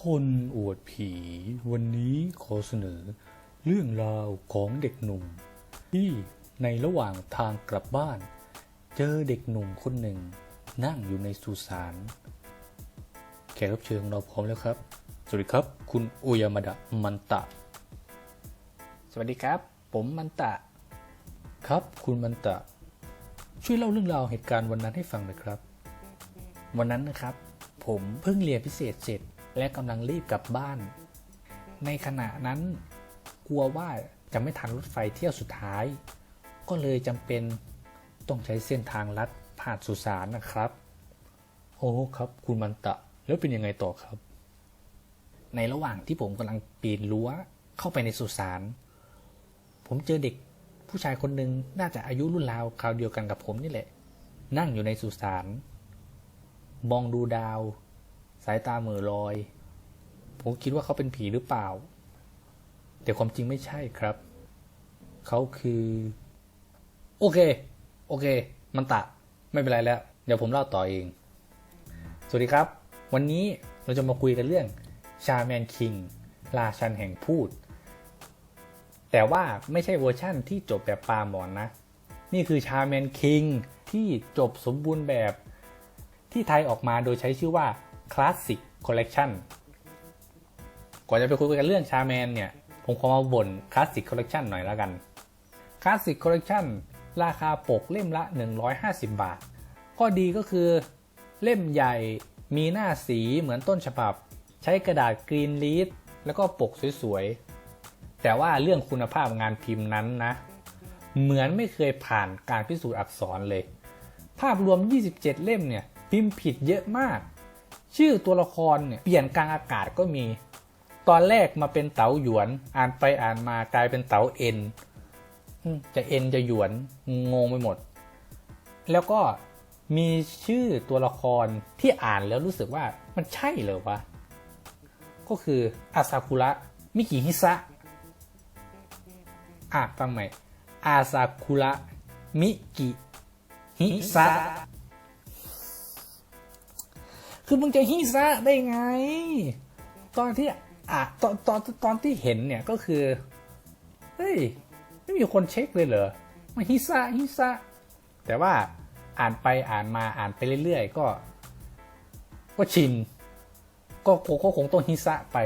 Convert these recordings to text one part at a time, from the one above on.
คนอวดผี วันนี้ขอเสนอ เรื่องราวของเด็กหนุ่ม ที่ในระหว่างทางกลับบ้าน เจอเด็กหนุ่มคนหนึ่ง นั่งอยู่ในสุสานแขกรับเชิญของเราพร้อมแล้วครับ สวัสดีครับ คุณโอยามาดะมันตะ สวัสดีครับ ผมมันตะ ครับ คุณมันตะ ช่วยเล่าเรื่องราวเหตุการณ์วันนั้นให้ฟังหน่อยครับ วันนั้นนะครับ ผมเพิ่งเรียนพิเศษเสร็จ และกำลังรีบกลับบ้าน ในขณะนั้นกลัวว่าจะไม่ทันรถไฟเที่ยวสุดท้าย ก็เลยจำเป็นต้องใช้เส้นทางลัดผ่านสุสานนะครับ โอ้ครับ คุณมันตะ แล้วเป็นยังไงต่อครับ ในระหว่างที่ผมกำลังปีนรั้วเข้าไปในสุสาน ผมเจอเด็กผู้ชายคนหนึ่งน่าจะอายุรุ่นราวคราวเดียวกันกับผมนี่แหละ นั่งอยู่ในสุสาน มองดูดาว สายตาเหม่อลอย ผมคิดว่าเขาเป็นผีหรือเปล่า แต่ความจริงไม่ใช่ครับ เขาคือ โอเค โอเค มันตะ ไม่เป็นไรแล้ว เดี๋ยวผมเล่าต่อเอง สวัสดีครับ วันนี้เราจะมาคุยกันเรื่องชาแมนคิงราชันแห่งพูด แต่ว่าไม่ใช่เวอร์ชั่นที่จบแบบปลาหมอนนะ นี่คือชาแมนคิงที่จบสมบูรณ์แบบที่ไทยออกมาโดยใช้ชื่อว่า Classic Collection ก่อนจะไปคุยกันเรื่องชาแมนเนี่ย ผมขอมาบ่น Classic Collection หน่อยแล้วกัน Classic Collection ราคาปกเล่มละ 150 บาท ข้อดีก็คือเล่มใหญ่มีหน้าสีเหมือนต้นฉบับ ใช้กระดาษกรีนลีดแล้วก็ปกสวยๆ แต่ว่าเรื่องคุณภาพงานพิมพ์นั้นนะ เหมือนไม่เคยผ่านการพิสูจน์อักษรเลย ภาพรวม 27 เล่มเนี่ย พิมพ์ผิดเยอะมาก ชื่อตัวละครเนี่ยเปลี่ยนกลางอากาศก็มี ตอนแรกมาเป็นเต๋าหยวน อ่านไปอ่านมากลายเป็นเต๋าเอ็นจะเอ็นจะหยวนงงไปหมด แล้วก็มีชื่อตัวละครที่อ่านแล้วรู้สึกว่ามันใช่เหรอวะ ก็คืออาซากุระมิกิฮิซะอะฟังใหม่อาซากุระมิกิฮิซะ คือมึงจะฮิซะได้ไง ตอนที่อะตอนตอนตอนที่เห็นเนี่ยก็คือ เฮ้ย ไม่มีคนเช็คเลยเหรอมาฮิซะฮิซะแต่ว่าอ่านไปอ่านมาอ่านไปเรื่อยๆ ก็ ก็ชิน ก็คงก็คงต้องฮิซะไป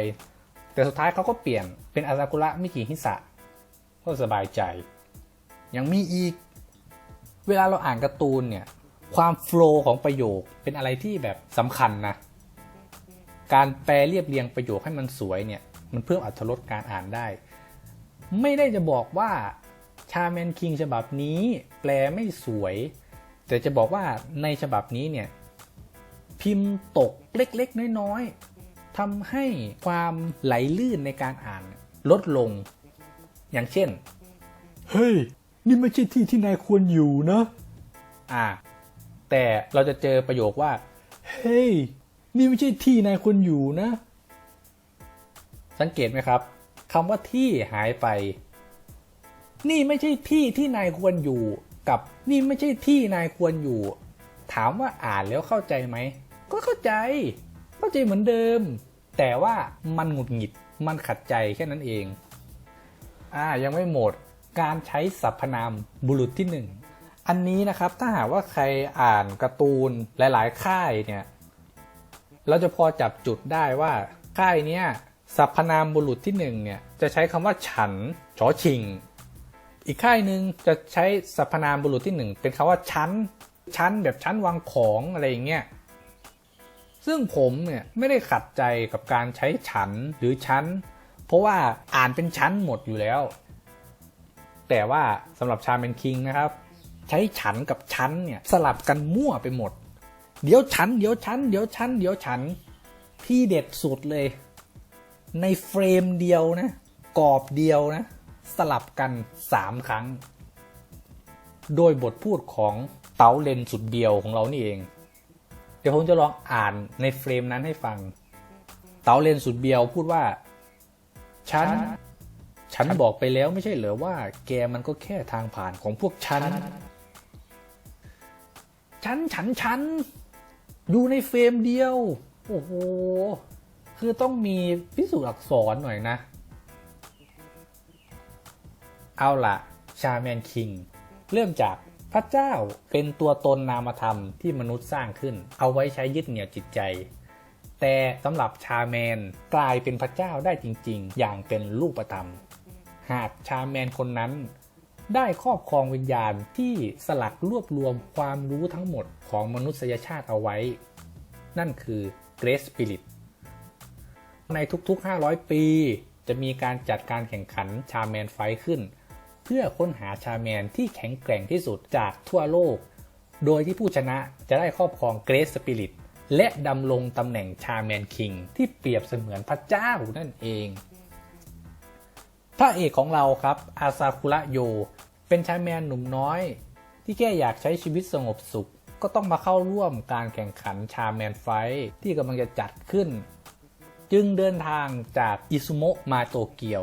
แต่สุดท้ายเขาก็เปลี่ยนเป็นอาซากุระมิกิฮิซะก็สบายใจ ยังมีอีก เวลาเราอ่านการ์ตูนเนี่ย ความโฟล์ของประโยคเป็นอะไรที่แบบสำคัญนะ การแปลเรียบเรียงประโยคให้มันสวยเนี่ย มันเพิ่มอรรถรสการอ่านได้ ไม่ได้จะบอกว่าชาแมนคิงฉบับนี้แปลไม่สวย แต่จะบอกว่าในฉบับนี้เนี่ย พิมพ์ตกเล็กๆ น้อยๆทำให้ความไหลลื่นในการอ่านลดลง อย่างเช่น เฮ้ย นี่ไม่ใช่ที่ที่นายควรอยู่นะ อ่า แต่เราจะเจอประโยคว่า เฮ้ย นี่ไม่ใช่ที่นายควรอยู่นะ สังเกตไหมครับคำว่าที่หายไป นี่ไม่ใช่ที่ที่นายควรอยู่กับนี่ไม่ใช่ที่นายควรอยู่ ถามว่าอ่านแล้วเข้าใจไหม ก็เข้าใจ เข้าใจเหมือนเดิม แต่ว่ามันหงุดหงิด มันขัดใจแค่นั้นเอง อ่า ยังไม่หมด การใช้สรรพนามบุรุษที่หนึ่ง อันนี้นะครับถ้าหากว่าใครอ่านการ์ตูนหลาย ๆ ค่ายเนี่ยเราจะพอจับจุดได้ว่าค่ายเนี้ยสรรพนามบุรุษที่หนึ่งเนี่ยจะใช้คำว่าฉันชอชิง อีกค่ายหนึ่งจะใช้สรรพนามบุรุษที่หนึ่งเป็นคำว่าชั้นชั้นแบบชั้นวางของอะไรอย่างเงี้ยซึ่งผมเนี่ยไม่ได้ขัดใจกับการใช้ฉันหรือชั้น เพราะว่าอ่านเป็นชั้นหมดอยู่แล้ว แต่ว่าสำหรับชาเมนคิงนะครับ ใช้ฉันกับชั้นเนี่ยสลับกันมั่วไปหมด เดี๋ยวฉัน เดี๋ยวฉัน เดี๋ยวฉัน เดี๋ยวฉัน ที่เด็ดสุดเลย ในเฟรมเดียวนะ กรอบเดียวนะ สลับกันสามครั้ง โดยบทพูดของเต๋าเลนสุดเดียวของเรานี่เอง เดี๋ยวผมจะลองอ่านในเฟรมนั้นให้ฟัง เต๋าเลนสุดเบียวพูดว่า ฉันฉันบอกไปแล้วไม่ใช่เหรอว่าแกมันก็แค่ทางผ่านของพวกฉัน ฉันฉันฉันอยู่ในเฟรมเดียว โอ้โห คือต้องมีพิสูจน์อักษรหน่อยนะ เอาละชาแมนคิง เริ่มจากพระเจ้าเป็นตัวตนนามธรรมที่มนุษย์สร้างขึ้น เอาไว้ใช้ยึดเหนี่ยวจิตใจ แต่สำหรับชาแมนกลายเป็นพระเจ้าได้จริง ๆ อย่างเป็นรูปธรรม หากชาแมนคนนั้น ได้ครอบครองวิญญาณที่สลักรวบรวมความรู้ทั้งหมดของมนุษยชาติเอาไว้ นั่นคือ Grace Spirit ในทุกๆ 500 ปี จะมีการจัดการแข่งขันชาแมนไฟขึ้น เพื่อค้นหาชาแมนที่แข็งแกร่งที่สุดจากทั่วโลก โดยที่ผู้ชนะจะได้ครอบครอง Grace Spirit และดำรงตำแหน่งชาแมนคิงที่เปรียบเสมือนพระเจ้านั่นเอง พระเอกของเราครับอาซาคุระโย เป็นชายแมนหนุ่มน้อย ที่แค่อยากใช้ชีวิตสงบสุข ก็ต้องมาเข้าร่วมการแข่งขันชาแมนไฟที่กำลังจะจัดขึ้น จึงเดินทางจากอิซุโมะมาโตเกียว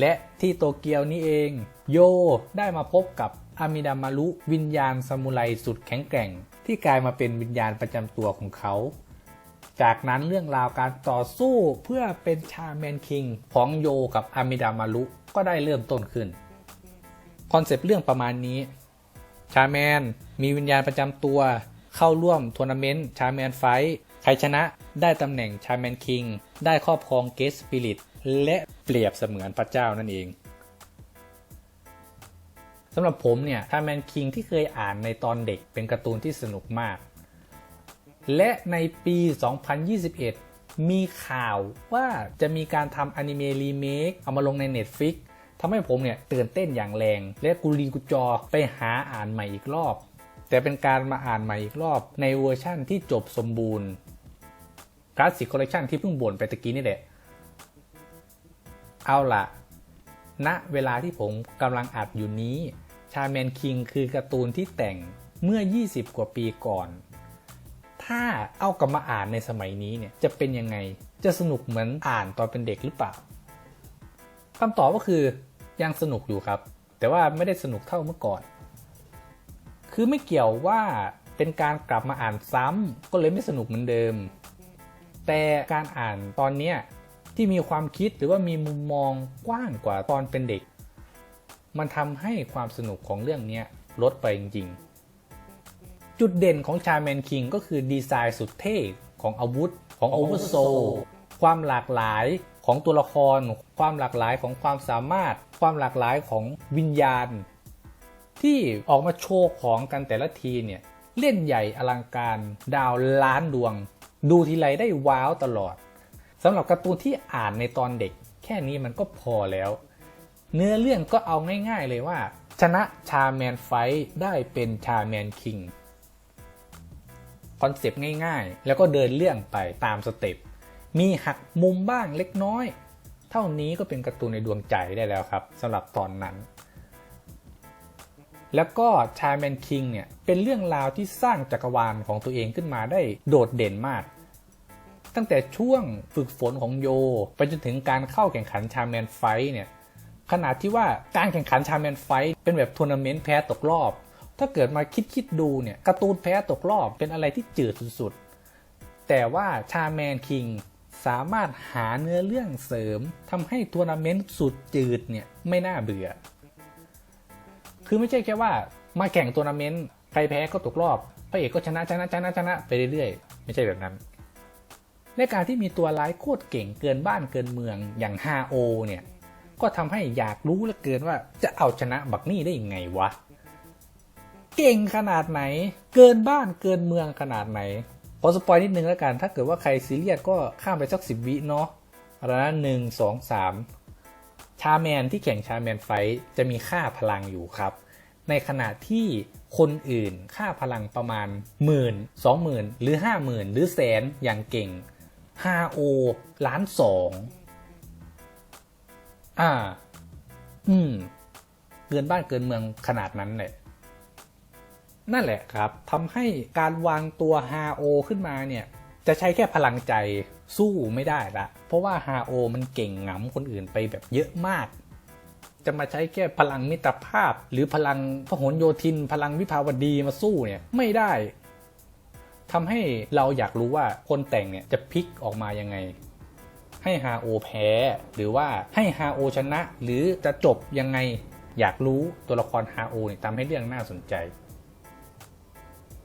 และที่โตเกียวนี้เอง โยได้มาพบกับอามิดามารุวิญญาณซามูไรสุดแข็งแกร่ง ที่กลายมาเป็นวิญญาณประจำตัวของเขา จากนั้นเรื่องราวการต่อสู้เพื่อเป็นชาแมนคิงของโยกับอามิดามารุก็ได้เริ่มต้นขึ้น คอนเซปต์เรื่องประมาณนี้ ชาแมนมีวิญญาณประจำตัว เข้าร่วมทัวร์นาเมนต์ชาแมนไฟท์ใครชนะได้ตำแหน่งชาแมนคิงได้ครอบครองเกสสปิริตและเปรียบเสมือนพระเจ้านั่นเองสำหรับผมเนี่ยชาแมนคิงที่เคยอ่านในตอนเด็กเป็นการ์ตูนที่สนุกมาก และในปี 2021 มีข่าวว่าจะมีการทำอนิเมะรีเมคเอามาลงใน Netflix ทำให้ผมเนี่ยตื่นเต้นอย่างแรง และกุลีกุจอไปหาอ่านใหม่อีกรอบ แต่เป็นการมาอ่านใหม่อีกรอบในเวอร์ชั่นที่จบสมบูรณ์คลาสสิกคอลเลคชันที่เพิ่งบ่นไปตะกี้นี่แหละ เอาล่ะณเวลาที่ผมกำลังอัดอยู่นี้ ชาแมนคิงคือการ์ตูนที่แต่งเมื่อ 20 กว่าปีก่อน ถ้าเอากลับมาอ่านในสมัยนี้เนี่ยจะเป็นยังไง จะสนุกเหมือนอ่านตอนเป็นเด็กหรือเปล่าคำตอบก็คือยังสนุกอยู่ครับ แต่ว่าไม่ได้สนุกเท่าเมื่อก่อน คือไม่เกี่ยวว่าเป็นการกลับมาอ่านซ้ำก็เลยไม่สนุกเหมือนเดิม แต่การอ่านตอนนี้ที่มีความคิดหรือว่ามีมุมมองกว้างกว่าตอนเป็นเด็ก มันทำให้ความสนุกของเรื่องนี้ลดไปจริงๆ จุดเด่นของชาแมนคิงก็คือดีไซน์สุดเท่ของอาวุธของโอเวอร์โซความหลากหลายของตัวละคร ความหลากหลายของความสามารถ ความหลากหลายของวิญญาณ ที่ออกมาโชว์ของกันแต่ละทีเนี่ยเล่นใหญ่อลังการดาวล้านดวง ดูทีไรได้ว้าวตลอดสำหรับการ์ตูนที่อ่านในตอนเด็ก แค่นี้มันก็พอแล้ว เนื้อเรื่องก็เอาง่ายๆเลยว่า ชนะชาแมนไฟท์ได้เป็นชาแมนคิง คอนเซปต์ง่ายๆ แล้วก็เดินเรื่องไปตามสเต็ปมีหักมุมบ้างเล็กน้อย เท่านี้ก็เป็นการ์ตูนในดวงใจได้แล้วครับสำหรับตอนนั้น แล้วก็ชาแมนคิงเนี่ยเป็นเรื่องราวที่สร้างจักรวาลของตัวเองขึ้นมาได้โดดเด่นมากตั้งแต่ช่วงฝึกฝนของโย ไปจนถึงการเข้าแข่งขันชาแมนไฟท์เนี่ยขนาดที่ว่าการแข่งขันชาแมนไฟท์เป็นแบบทัวร์นาเมนต์แพ้ตกรอบ ถ้าเกิดมาคิดคิดๆดูเนี่ยการ์ตูนแพ้ตกรอบเป็นอะไรที่จืดสุดๆ แต่ว่าชาแมนคิงสามารถหาเนื้อเรื่องเสริมทำให้ทัวร์นาเมนต์สุดจืดเนี่ยไม่น่าเบื่อ คือไม่ใช่แค่ว่ามาแข่งทัวร์นาเมนต์ใครแพ้ก็ตกรอบพระเอกก็ชนะชนะชนะชนะไปเรื่อยๆ ไม่ใช่แบบนั้นในการที่มีตัวร้ายโคตรเก่งเกินบ้านเกินเมืองอย่างฮาโอเนี่ยก็ทำให้อยากรู้เหลือเกินว่าจะเอาชนะบักนี่ได้ยังไงวะ เก่งขนาดไหน เกินบ้านเกินเมืองขนาดไหนขอสปอยนิดนึงแล้วกัน ถ้าเกิดว่าใครซีเรียสก็ข้ามไปสักสิบวิเนาะเอาละนะหนึ่งสองสามชาแมนที่แข่งชาแมนไฟท์จะมีค่าพลังอยู่ครับ ในขณะที่คนอื่นค่าพลังประมาณหมื่นสองหมื่นหรือห้าหมื่นหรือแสนอย่างเก่ง 5O ล้านสองอ่า อืม เกินบ้านเกินเมืองขนาดนั้นแหละ นั่นแหละครับทำให้การวางตัว 5O ขึ้นมาเนี่ยจะใช้แค่พลังใจสู้ไม่ได้ละ เพราะว่า 5O มันเก่งงำคนอื่นไปแบบเยอะมาก จะมาใช้แค่พลังมิตรภาพ หรือพลังพหลโยธิน พลังวิภาวดีมาสู้เนี่ยไม่ได้ทำให้เราอยากรู้ว่าคนแต่งเนี่ยจะพลิกออกมายังไง ให้ฮาโอแพ้ หรือว่าให้ฮาโอชนะ หรือจะจบยังไง อยากรู้ตัวละครฮาโอเนี่ยทำให้เรื่องน่าสนใจ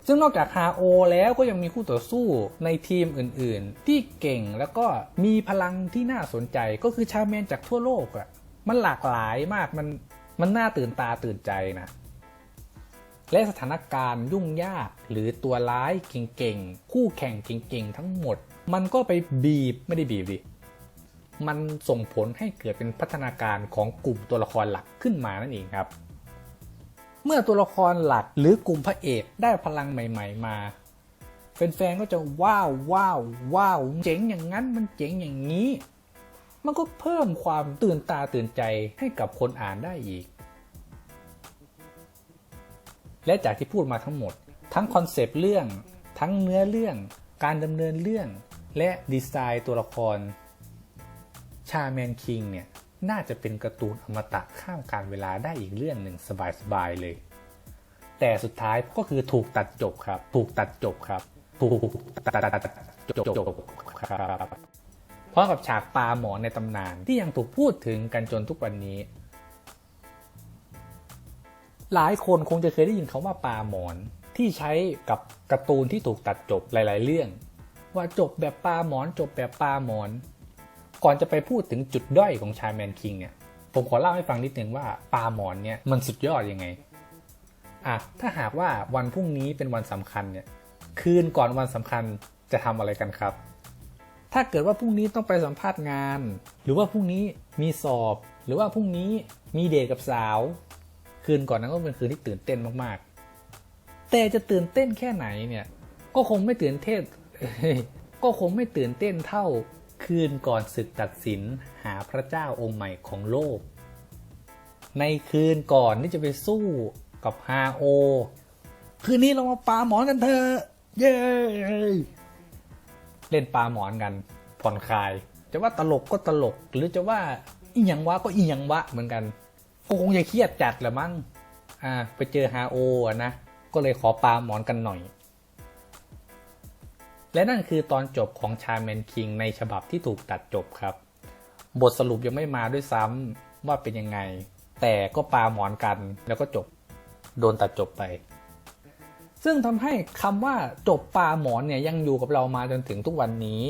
ซึ่งนอกจากฮาโอแล้วก็ยังมีคู่ต่อสู้ในทีมอื่นๆ ที่เก่งแล้วก็มีพลังที่น่าสนใจก็คือชาแมนจากทั่วโลกอะ่ะมันหลากหลายมากมันมันน่าตื่นตาตื่นใจนะ และสถานการณ์ยุ่งยากหรือตัวร้ายเก่งๆ คู่แข่งเก่งๆ ทั้งหมด มันก็ไปบีบไม่ได้บีบดิมันส่งผลให้เกิดเป็นพัฒนาการของกลุ่มตัวละครหลักขึ้นมานั่นเองครับ เมื่อตัวละครหลักหรือกลุ่มพระเอกได้พลังใหม่ ๆ มาแฟนๆก็จะว้าวว้าวว้าวเจ๋งอย่างนั้นมันเจ๋งอย่างนี้ มันก็เพิ่มความตื่นตาตื่นใจให้กับคนอ่านได้อีก และจากที่พูดมาทั้งหมด ทั้งคอนเซปต์เรื่อง ทั้งเนื้อเรื่อง การดำเนินเรื่อง และดีไซน์ตัวละคร ชาแมนคิงเนี่ย น่าจะเป็นการ์ตูนอมตะข้ามการเวลาได้อีกเรื่องหนึ่งสบายๆเลย แต่สุดท้ายก็คือถูกตัดจบครับ ถูกตัดจบครับ ถูกตัดจบจบครับพราะกับฉากปลาหมอในตำนานที่ยังถูกพูดถึงกันจนทุกวันนี้ หลายคนคงจะเคยได้ยินคาว่าปลาหมอนที่ใช้กับการ์ตูนที่ถูกตัดจบหลาย ๆ เรื่อง ว่าจบแบบปลาหมอนจบแบบปลาหมอน ก่อนจะไปพูดถึงจุดด้อยของชายแมนคิงเนี่ย ผมขอเล่าให้ฟังนิดนึงว่าปลาหมอนเนี่ยมันสุดยอดยังไง อะ ถ้าหากว่าวันพรุ่งนี้เป็นวันสำคัญเนี่ย คืนก่อนวันสำคัญจะทำอะไรกันครับ ถ้าเกิดว่าพรุ่งนี้ต้องไปสัมภาษณ์งาน หรือว่าพรุ่งนี้มีสอบ หรือว่าพรุ่งนี้มีเดทกับสาว คืนก่อนนั้นก็เป็นคืนที่ตื่นเต้นมากๆ แต่จะตื่นเต้นแค่ไหนเนี่ย ก็คงไม่ตื่นเต้นก็คงไม่ตื่นเต้นเท่า คืนก่อนศึกตัดสินหาพระเจ้าองค์ใหม่ของโลก ในคืนก่อนที่จะไปสู้กับฮาโอคืนนี้เรามาปาหมอนกันเถอะเย้เล่นปาหมอนกัน ผ่อนคลาย จะว่าตลกก็ตลก หรือจะว่าอีหยังวะก็อีหยังวะเหมือนกันก็คงจะเครียดจัดแหละมั้งอ่าไปเจอฮาโออะนะก็เลยขอปาหมอนกันหน่อย และนั่นคือตอนจบของชาแมนคิงในฉบับที่ถูกตัดจบครับ บทสรุปยังไม่มาด้วยซ้ำว่าเป็นยังไง แต่ก็ปาหมอนกันแล้วก็จบโดนตัดจบไป ซึ่งทำให้คำว่าจบปาหมอนเนี่ยยังอยู่กับเรามาจนถึงทุกวันนี้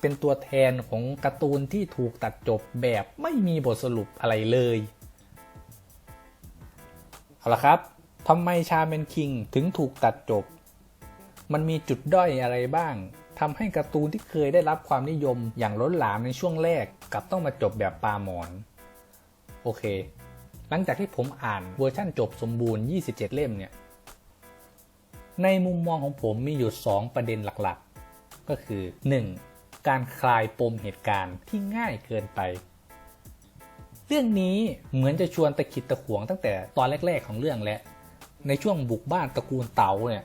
เป็นตัวแทนของการ์ตูนที่ถูกตัดจบแบบไม่มีบทสรุปอะไรเลยเอาละครับทำไมชาแมนคิงถึงถูกตัดจบ มันมีจุดด้อยอะไรบ้างทำให้การ์ตูนที่เคยได้รับความนิยมอย่างล้นหลามในช่วงแรกกลับต้องมาจบแบบปาหมอน โอเค หลังจากที่ผมอ่านเวอร์ชั่นจบสมบูรณ์ 27 เล่มเนี่ย ในมุมมองของผมมีอยู่ 2 ประเด็นหลักๆ ก็คือ 1. การคลายปมเหตุการณ์ที่ง่ายเกินไป เรื่องนี้เหมือนจะชวนตะขิดตะขวงตั้งแต่ตอนแรก ๆ ของเรื่องและ ในช่วงบุกบ้านตระกูลเต๋าเนี่ย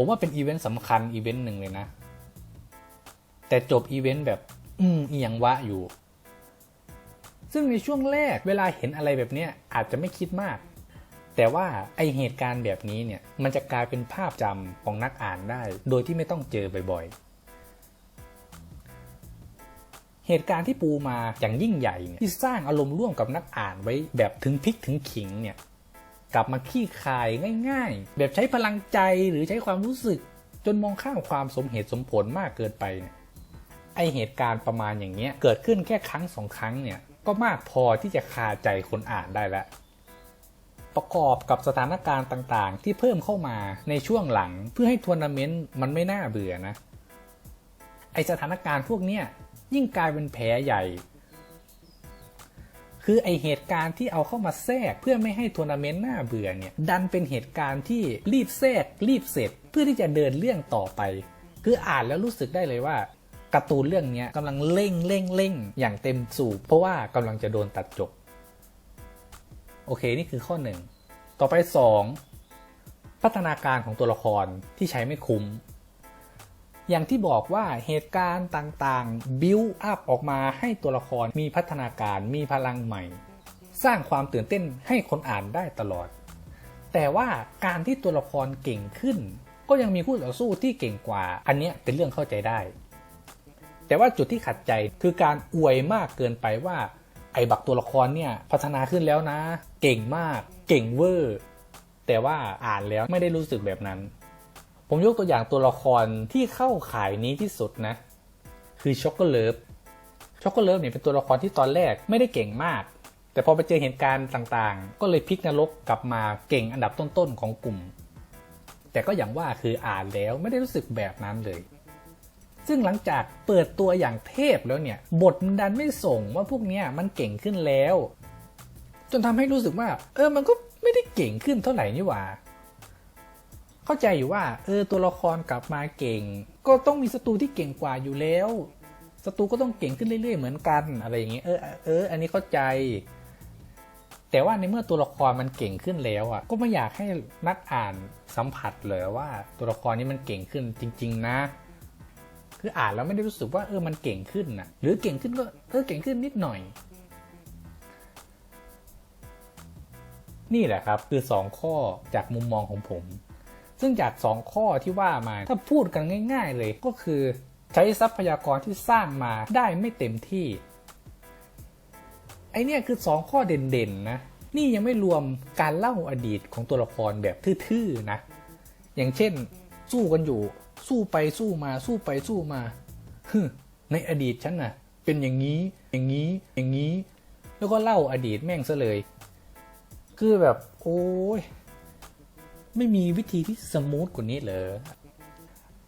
ผมว่าเป็นอีเวนต์สำคัญอีเวนต์หนึ่งเลยนะ แต่จบอีเวนต์แบบ อืมอีหยังวะอยู่ ซึ่งในช่วงแรกเวลาเห็นอะไรแบบเนี้ยอาจจะไม่คิดมาก แต่ว่าไอเหตุการณ์แบบนี้เนี่ย มันจะกลายเป็นภาพจำของนักอ่านได้ โดยที่ไม่ต้องเจอบ่อยๆ เหตุการณ์ที่ปูมาอย่างยิ่งใหญ่เนี่ยที่สร้างอารมณ์ร่วมกับนักอ่านไว้แบบถึงพริกถึงขิงเนี่ย กลับมาขี้คายง่ายๆ แบบใช้พลังใจหรือใช้ความรู้สึก จนมองข้ามความสมเหตุสมผลมากเกินไปเนี่ยไอเหตุการณ์ประมาณอย่างเงี้ยเกิดขึ้นแค่ครั้งสองครั้งเนี่ยก็มากพอที่จะคาใจคนอ่านได้แล้วประกอบกับสถานการณ์ต่างๆ ที่เพิ่มเข้ามาในช่วงหลังเพื่อให้ทัวร์นาเมนต์มันไม่น่าเบื่อนะไอสถานการณ์พวกเนี้ยยิ่งกลายเป็นแผลใหญ่ คือไอเหตุการณ์ที่เอาเข้ามาแทรก เพื่อไม่ให้ทัวร์นาเมนต์น่าเบื่อเนี่ยดันเป็นเหตุการณ์ที่รีบแทรก รีบเสร็จ เพื่อที่จะเดินเรื่องต่อไป คืออ่านแล้วรู้สึกได้เลยว่าการ์ตูนเรื่องนี้กำลังเร่งเร่งเร่งอย่างเต็มสูบเพราะว่ากำลังจะโดนตัดจบ โอเคนี่คือข้อหนึ่งต่อไป 2 พัฒนาการของตัวละครที่ใช้ไม่คุ้ม อย่างที่บอกว่าเหตุการณ์ต่างๆ บิวอัพออกมาให้ตัวละครมีพัฒนาการมีพลังใหม่ สร้างความตื่นเต้นให้คนอ่านได้ตลอด แต่ว่าการที่ตัวละครเก่งขึ้น ก็ยังมีคู่ต่อสู้ที่เก่งกว่า อันเนี้ยเป็นเรื่องเข้าใจได้ แต่ว่าจุดที่ขัดใจคือการอวยมากเกินไปว่า ไอ้บักตัวละครเนี่ยพัฒนาขึ้นแล้วนะ เก่งมาก เก่งเวอร์แต่ว่าอ่านแล้วไม่ได้รู้สึกแบบนั้น ผมยกตัวอย่างตัวละครที่เข้าขายนี้ที่สุดนะ คือช็อกโกเลิฟช็อกโกเลิฟเนี่ยเป็นตัวละครที่ตอนแรกไม่ได้เก่งมาก แต่พอไปเจอเหตุการณ์ต่างๆ ก็เลยพลิกนรกกลับมาเก่งอันดับต้นๆของกลุ่ม แต่ก็อย่างว่าคืออ่านแล้วไม่ได้รู้สึกแบบนั้นเลย ซึ่งหลังจากเปิดตัวอย่างเทพแล้วเนี่ย บทมันดันไม่ส่งว่าพวกเนี้ยมันเก่งขึ้นแล้ว จนทำให้รู้สึกว่า เออมันก็ไม่ได้เก่งขึ้นเท่าไหร่นี่หว่า เข้าใจอยู่ว่าเออตัวละครกลับมาเก่ง ก็ต้องมีศัตรูที่เก่งกว่าอยู่แล้วศัตรูก็ต้องเก่งขึ้นเรื่อยๆเหมือนกันอะไรอย่างเงี้ยเออเออ อันนี้เข้าใจ แต่ว่าในเมื่อตัวละครมันเก่งขึ้นแล้วอะ ก็ไม่อยากให้นักอ่านสัมผัสเลยว่าตัวละครนี้มันเก่งขึ้นจริง ๆ นะ คืออ่านแล้วไม่ได้รู้สึกว่าเออมันเก่งขึ้นนะหรือเก่งขึ้นก็เออเก่งขึ้นนิดหน่อยนี่แหละครับคือ 2 ข้อจากมุมมองของผม ซึ่งจาก 2 ข้อที่ว่ามาถ้าพูดกันง่าย ๆ เลยก็คือ ใช้ทรัพยากรที่สร้างมาได้ไม่เต็มที่ ไอเนี่ยคือ 2 ข้อเด่นๆนะนี่ยังไม่รวมการเล่าอดีตของตัวละครแบบทื่อๆนะ อย่างเช่น สู้กันอยู่ สู้ไปสู้มา สู้ไปสู้มาฮึในอดีตฉันน่ะ เป็นอย่างนี้ อย่างนี้ อย่างนี้ แล้วก็เล่าอดีตแม่งซะเลย คือแบบ โอ้ย ไม่มีวิธีที่สมูทกว่านี้เลย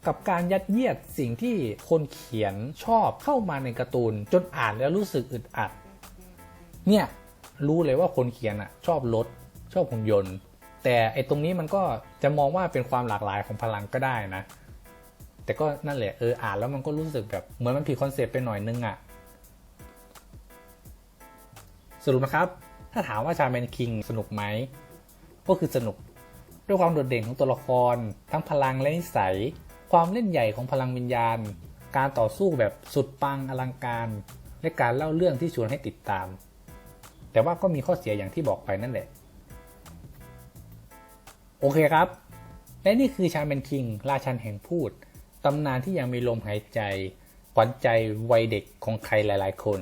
กับการยัดเยียดสิ่งที่คนเขียนชอบเข้ามาในการ์ตูน จนอ่านแล้วรู้สึกอึดอัด เนี่ยรู้เลยว่าคนเขียนอะชอบรถชอบหุ่นยนต์ แต่ไอตรงนี้มันก็จะมองว่าเป็นความหลากหลายของพลังก็ได้นะ แต่ก็นั่นแหละเอออ่านแล้วมันก็รู้สึกแบบเหมือนมันผิดคอนเซปต์ไปหน่อยนึงอะสรุปนะครับ ถ้าถามว่าชาแมนคิงสนุกไหมก็คือสนุก ด้วยความโดดเด่นของตัวละคร ทั้งพลังและนิสัย ความเล่นใหญ่ของพลังวิญญาณ การต่อสู้แบบสุดปังอลังการ และการเล่าเรื่องที่ชวนให้ติดตาม แต่ว่าก็มีข้อเสียอย่างที่บอกไปนั่นแหละ โอเคครับ และนี่คือชาแมนคิง ราชันแห่งพูด ตำนานที่ยังมีลมหายใจ ขวัญใจวัยเด็กของใครหลาย ๆ คน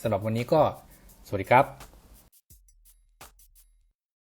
สำหรับวันนี้ก็ สวัสดีครับ